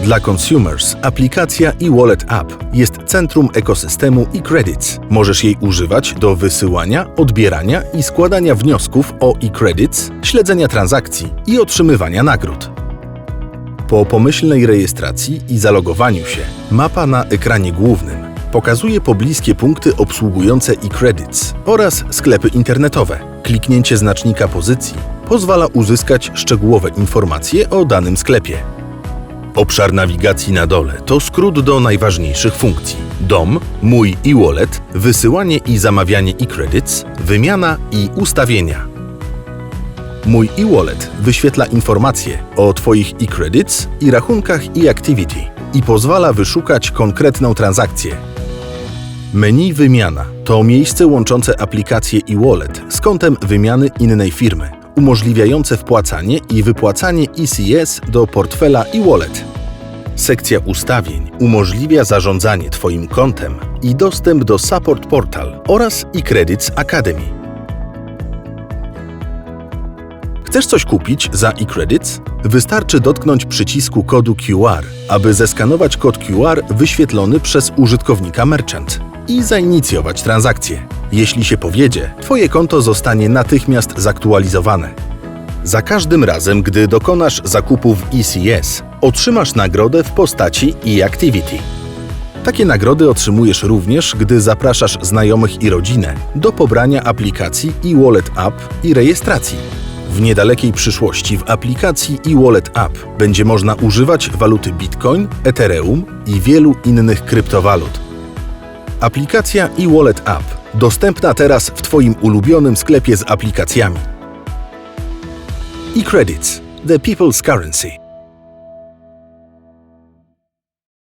Dla consumers aplikacja eWallet App jest centrum ekosystemu eCredits. Możesz jej używać do wysyłania, odbierania i składania wniosków o eCredits, śledzenia transakcji i otrzymywania nagród. Po pomyślnej rejestracji i zalogowaniu się, mapa na ekranie głównym pokazuje pobliskie punkty obsługujące eCredits oraz sklepy internetowe. Kliknięcie znacznika pozycji pozwala uzyskać szczegółowe informacje o danym sklepie. Obszar nawigacji na dole to skrót do najważniejszych funkcji. Dom, mój e-wallet, wysyłanie i zamawianie e-credits, wymiana i ustawienia. Mój e-wallet wyświetla informacje o Twoich e-credits i rachunkach e-activity i pozwala wyszukać konkretną transakcję. Menu Wymiana to miejsce łączące aplikację e-wallet z kontem wymiany innej firmy, umożliwiające wpłacanie i wypłacanie ECS do portfela e-wallet. Sekcja ustawień umożliwia zarządzanie Twoim kontem i dostęp do Support Portal oraz eCredits Academy. Chcesz coś kupić za eCredits? Wystarczy dotknąć przycisku kodu QR, aby zeskanować kod QR wyświetlony przez użytkownika Merchant i zainicjować transakcję. Jeśli się powiedzie, Twoje konto zostanie natychmiast zaktualizowane. Za każdym razem, gdy dokonasz zakupu w ECS, otrzymasz nagrodę w postaci e-Activity. Takie nagrody otrzymujesz również, gdy zapraszasz znajomych i rodzinę do pobrania aplikacji eWallet App i rejestracji. W niedalekiej przyszłości w aplikacji eWallet App będzie można używać waluty Bitcoin, Ethereum i wielu innych kryptowalut. Aplikacja eWallet App dostępna teraz w Twoim ulubionym sklepie z aplikacjami. eCredits – The People's Currency.